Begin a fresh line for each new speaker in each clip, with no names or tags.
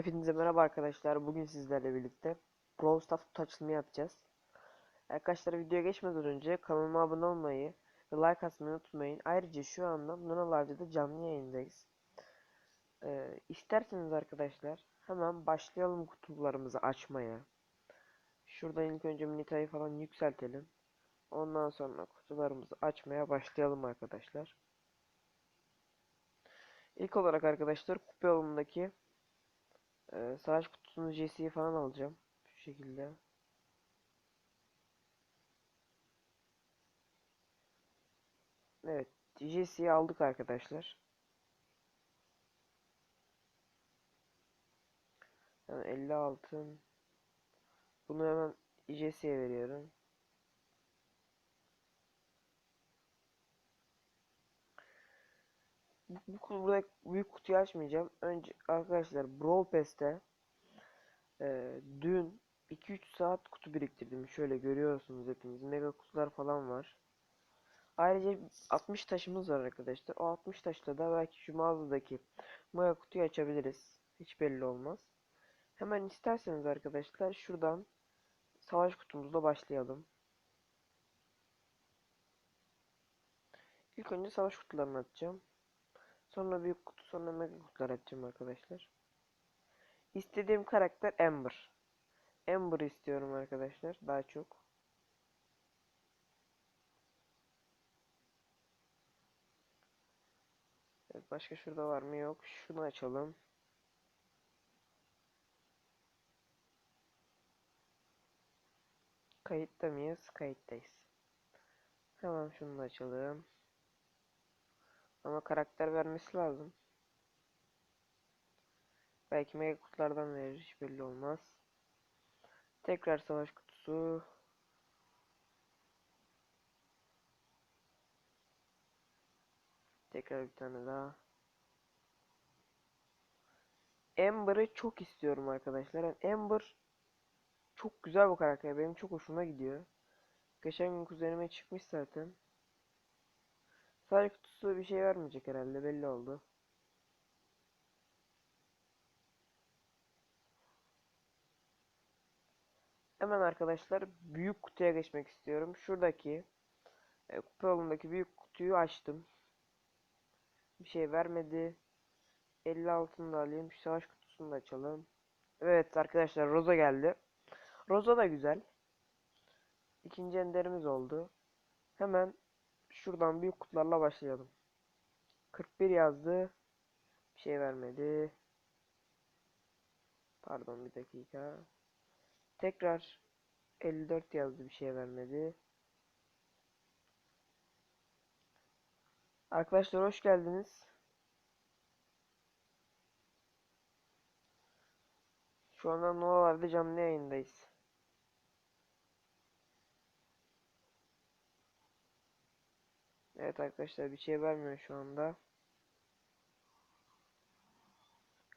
Hepinize merhaba arkadaşlar. Bugün sizlerle birlikte Brawl Stars açılımı yapacağız. Arkadaşlar videoya geçmeden önce kanalıma abone olmayı ve like atmayı unutmayın. Ayrıca şu anda Luna Live'da canlı yayındayız. Ee, isterseniz arkadaşlar hemen başlayalım kutularımızı açmaya. Şuradan ilk önce minitayı falan yükseltelim. Ondan sonra kutularımızı açmaya başlayalım arkadaşlar. İlk olarak arkadaşlar kupa yolundaki ee, savaş kutusunu JC'yi falan alacağım. Şu şekilde. Evet. JC'yi aldık arkadaşlar. Yani 50 altın. Bunu hemen JC'ye veriyorum. Bu, bu, burada büyük kutuyu açmayacağım. Önce arkadaşlar Brawl Pass'te e, dün 2-3 saat kutu biriktirdim. Şöyle görüyorsunuz hepiniz. Mega kutular falan var. Ayrıca 60 taşımız var arkadaşlar. O 60 taşla da belki şu mağazadaki mega kutuyu açabiliriz. Hiç belli olmaz. Hemen isterseniz arkadaşlar şuradan savaş kutumuzla başlayalım. İlk önce savaş kutularını açacağım. Sonra büyük kutu sonra mega kutular açacağım arkadaşlar. İstediğim karakter Amber. Amber istiyorum arkadaşlar daha çok. Evet, başka şurada var mı yok. Şunu açalım. Kayıtta mıyız? Kayıttayız. Hemen şunu da açalım. Ama karakter vermesi lazım. Belki mega kutulardan verir hiç belli olmaz. Tekrar savaş kutusu. Tekrar bir tane daha. Amber'ı çok istiyorum arkadaşlar. Yani Amber çok güzel bu karakter. Benim çok hoşuma gidiyor. Geçen gün kuzenime çıkmış zaten. Savaş kutusu bir şey vermeyecek herhalde belli oldu. Hemen arkadaşlar büyük kutuya geçmek istiyorum. Şuradaki e, kupa yolundaki büyük kutuyu açtım. Bir şey vermedi. 50 altını da alayım. Şu savaş kutusunu da açalım. Evet arkadaşlar Rosa geldi. Rosa da güzel. İkinci enderimiz oldu. Hemen şuradan büyük kutularla başlayalım. 41 yazdı. Bir şey vermedi. Pardon bir dakika. Tekrar 54 yazdı bir şey vermedi. Arkadaşlar hoş geldiniz. Şu anda Novalar'da canlı yayındayız. Evet arkadaşlar bir şey vermiyor şu anda.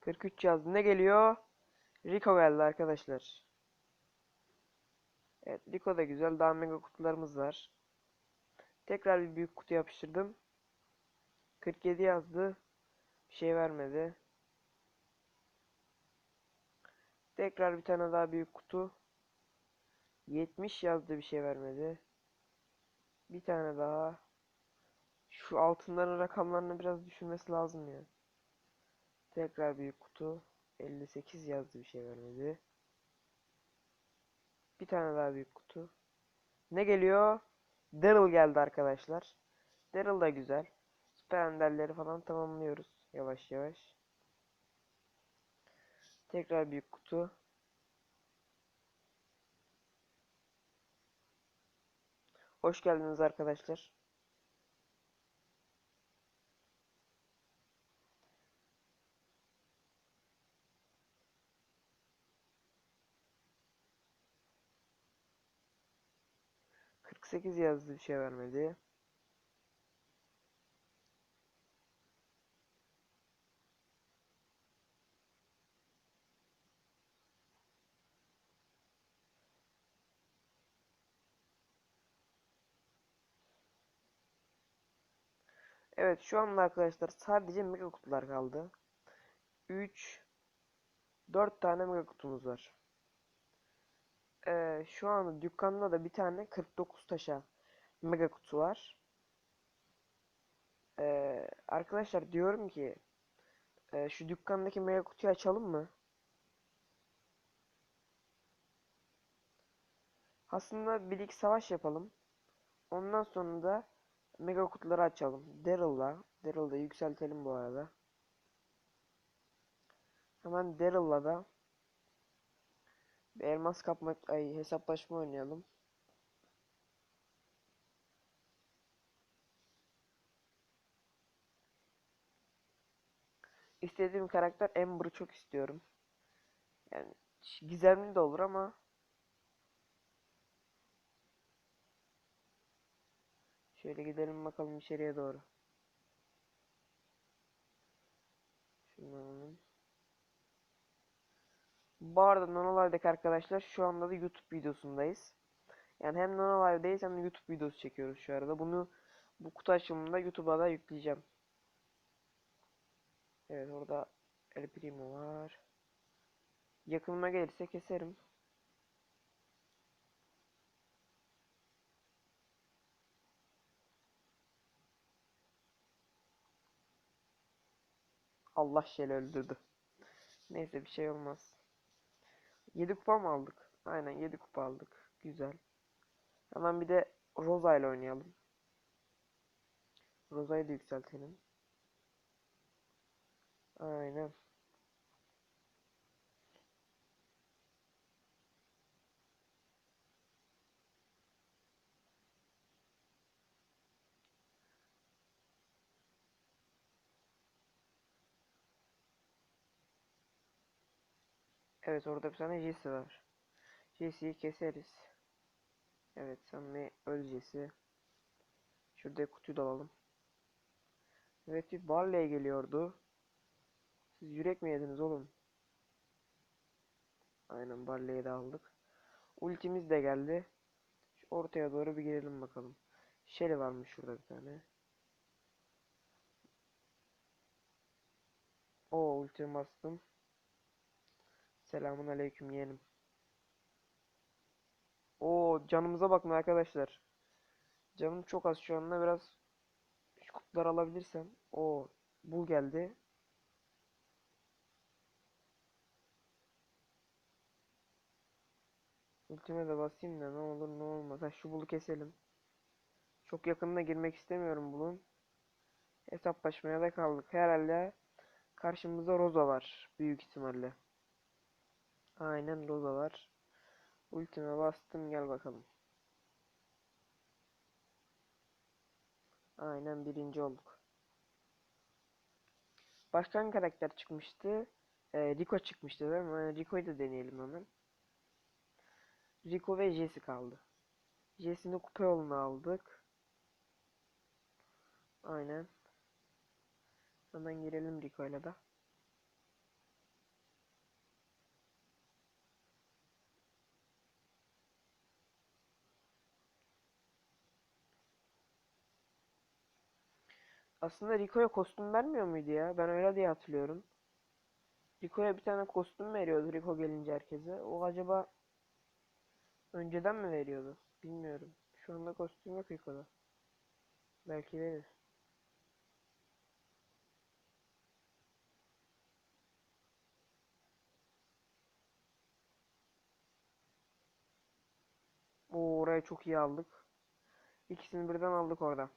43 yazdı. Ne geliyor? Rico geldi arkadaşlar. Evet Rico da güzel. Daha mega kutularımız var. Tekrar bir büyük kutu yapıştırdım. 47 yazdı. Bir şey vermedi. Tekrar bir tane daha büyük kutu. 70 yazdı bir şey vermedi. Bir tane daha. Şu altınların rakamlarını biraz düşürmesi lazım ya. Tekrar büyük kutu. 58 yazdı bir şey vermedi. Bir tane daha büyük kutu. Ne geliyor? Daryl geldi arkadaşlar. Daryl da güzel. Süper falan tamamlıyoruz. Yavaş yavaş. Tekrar büyük kutu. Hoş geldiniz arkadaşlar. Kırk sekiz yazdı bir şey vermedi. Evet şu anda arkadaşlar sadece mega kutular kaldı. 3 4 tane mega kutumuz var. Ee, şu anda dükkanda da bir tane 49 taşa mega kutu var. Ee, arkadaşlar diyorum ki e, şu dükkandaki mega kutuyu açalım mı? Aslında bir iki savaş yapalım. Ondan sonra da mega kutuları açalım. Daryl'la. Daryl'da yükseltelim bu arada. Hemen Daryl'la da elmas kapma ay hesaplaşma oynayalım. İstediğim karakter Amber'ı çok istiyorum. Yani gizemli de olur ama şöyle gidelim bakalım içeriye doğru. Şunu alalım. Bu arada Nanolive'deki arkadaşlar şu anda da YouTube videosundayız. Yani hem Nanolive'deyiz hem de YouTube videosu çekiyoruz şu arada. Bunu bu kutu açılımında YouTube'a da yükleyeceğim. Evet orada El Primo var. Yakınıma gelirse keserim. Allah şeli öldürdü. Neyse bir şey olmaz. 7 kupa mı aldık? Aynen 7 kupa aldık. Güzel. Hemen bir de Rosa ile oynayalım. Rosa'yı da yükseltelim. Aynen. Evet orada bir tane Jesse var. Jesse'yi keseriz. Evet sen öl Jesse. Şurada kutuyu da alalım. Evet bir Barley geliyordu. Siz yürek mi yediniz oğlum? Aynen Barley'i de aldık. Ultimiz de geldi. Şu ortaya doğru bir girelim bakalım. Shelly varmış şurada bir tane. O ultimi bastım. Selamun aleyküm yeğenim. O canımıza bakın arkadaşlar. Canım çok az şu anda biraz şu kutuları alabilirsem. O bul geldi. Ultime de basayım da ne olur ne olmaz. Ha şu bulu keselim. Çok yakınına girmek istemiyorum bulun. Hesaplaşmaya da kaldık. Herhalde karşımızda Rosa var. Büyük ihtimalle. Aynen var. Ultime bastım gel bakalım. Aynen birinci olduk. Başka hangi karakter çıkmıştı? Ee, Rico çıkmıştı değil mi? Ee, Rico'yu da deneyelim hemen. Rico ve Jesse kaldı. Jesse'nin kupa yolunu aldık. Aynen. Hemen girelim Rico'yla da. Aslında Rico'ya kostüm vermiyor muydu ya? Ben öyle diye hatırlıyorum. Rico'ya bir tane kostüm veriyordu Rico gelince herkese. O acaba önceden mi veriyordu? Bilmiyorum. Şu anda kostüm yok Rico'da. Belki verir. Oo, orayı çok iyi aldık. İkisini birden aldık orada.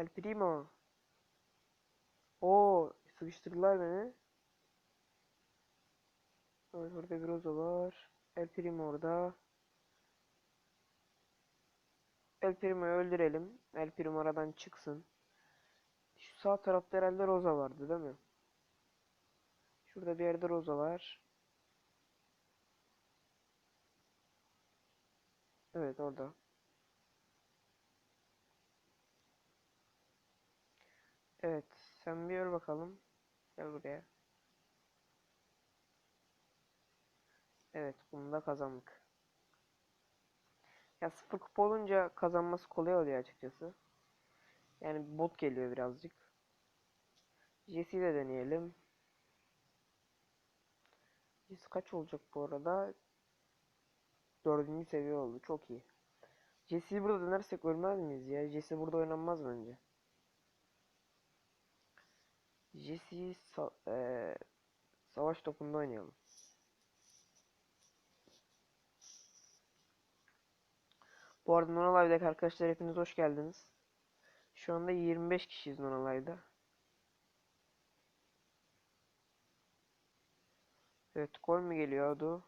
El Primo. Oo, sıkıştırdılar beni. Evet, orada Rosa var. El Primo orada. El Primo'yu öldürelim. El Primo aradan çıksın. Şu sağ tarafta herhalde Rosa vardı değil mi? Şurada bir yerde Rosa var. Evet orada. Evet sen bir öl bakalım. Gel buraya. Evet bunu da kazandık. Ya sıfır kupa olunca kazanması kolay oluyor açıkçası. Yani bot geliyor birazcık. Jesse'yi de deneyelim. Jesse kaç olacak bu arada? Dördüncü seviye oldu. Çok iyi. Jesse'yi burada denersek ölmez miyiz ya? Jesse burada oynanmaz bence. Jesse'yi sa eee, savaş topunda oynayalım. Bu arada Nonolive'daki arkadaşlar hepiniz hoş geldiniz. Şu anda 25 kişiyiz Nonolive'da. Evet gol mü geliyordu?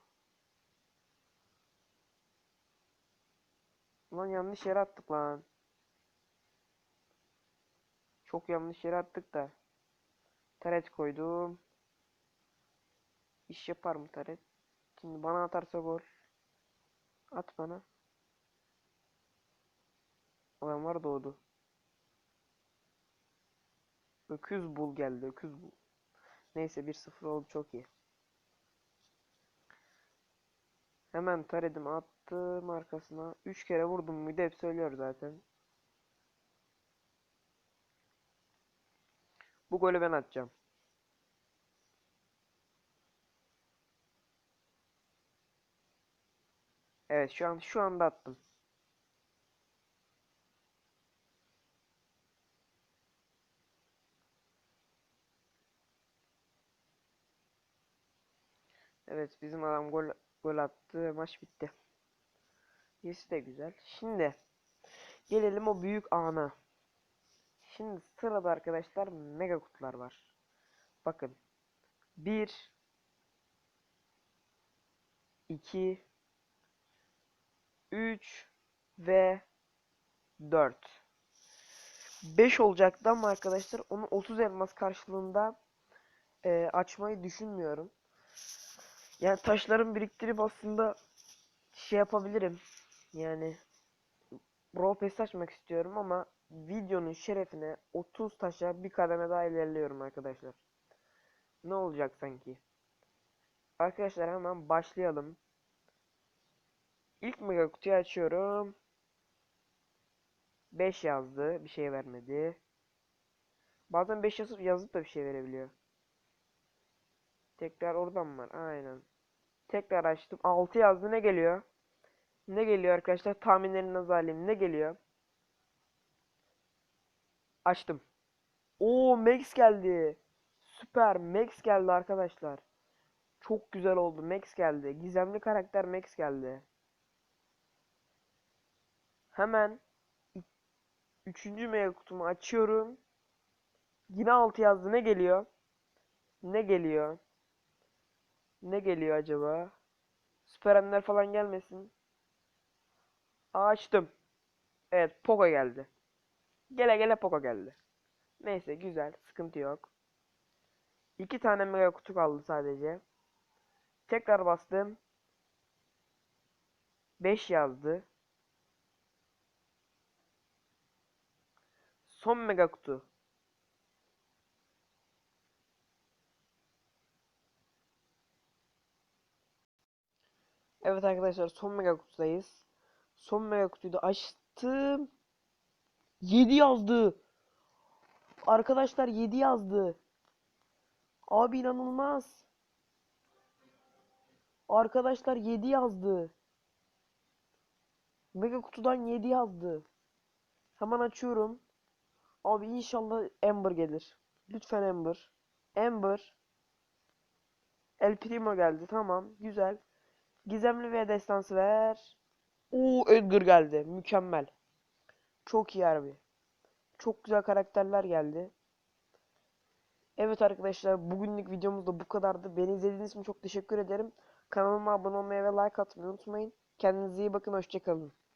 Lan yanlış yere attık lan. Çok yanlış yere attık da. Taret koydum. İş yapar mı Taret? Şimdi bana atarsa gol. At bana. Adamlar doğdu. Öküz bul geldi. Öküz bul. Neyse 1-0 oldu çok iyi. Hemen taredim attım arkasına. 3 kere vurdum muydu hep söylüyor zaten. Bu golü ben atacağım. Evet şu an şu anda attım. Evet bizim adam gol gol attı maç bitti. Yesi de güzel. Şimdi gelelim o büyük ana. Şimdi sırada arkadaşlar mega kutular var. Bakın. 1 2 3 ve 4 5 olacaktı ama arkadaşlar onu 30 elmas karşılığında e, açmayı düşünmüyorum. Yani taşların biriktirip aslında şey yapabilirim. Yani Brawl Pass açmak istiyorum ama videonun şerefine 30 taşa bir kademe daha ilerliyorum arkadaşlar. Ne olacak sanki? Arkadaşlar hemen başlayalım. İlk mega kutuyu açıyorum. 5 yazdı. Bir şey vermedi. Bazen 5 yazıp yazıp da bir şey verebiliyor. Tekrar oradan var? Aynen. Tekrar açtım. 6 yazdı. Ne geliyor? Ne geliyor arkadaşlar? Tahminlerinizi alayım. Ne geliyor? Açtım. Oo Max geldi. Süper. Max geldi arkadaşlar. Çok güzel oldu. Max geldi. Gizemli karakter Max geldi. Hemen üçüncü mega kutumu açıyorum. Yine 6 yazdı. Ne geliyor? Ne geliyor? Ne geliyor acaba? Süper Ender falan gelmesin. Açtım. Evet Poco geldi. Gele gele Poco geldi. Neyse güzel. Sıkıntı yok. İki tane mega kutu kaldı sadece. Tekrar bastım. 5 yazdı. Son mega kutu. Evet arkadaşlar son mega kutudayız. Son mega kutuyu da açtım. 7 yazdı. Arkadaşlar 7 yazdı. Abi inanılmaz. Arkadaşlar 7 yazdı. Mega kutudan 7 yazdı. Hemen açıyorum. Abi inşallah Ember gelir. Lütfen Ember. Ember. El Primo geldi. Tamam. Güzel. Gizemli ve destansı ver. Oo Edgar geldi. Mükemmel. Çok iyi harbi. Çok güzel karakterler geldi. Evet arkadaşlar bugünlük videomuz da bu kadardı. Beni izlediğiniz için çok teşekkür ederim. Kanalıma abone olmayı ve like atmayı unutmayın. Kendinize iyi bakın. Hoşçakalın.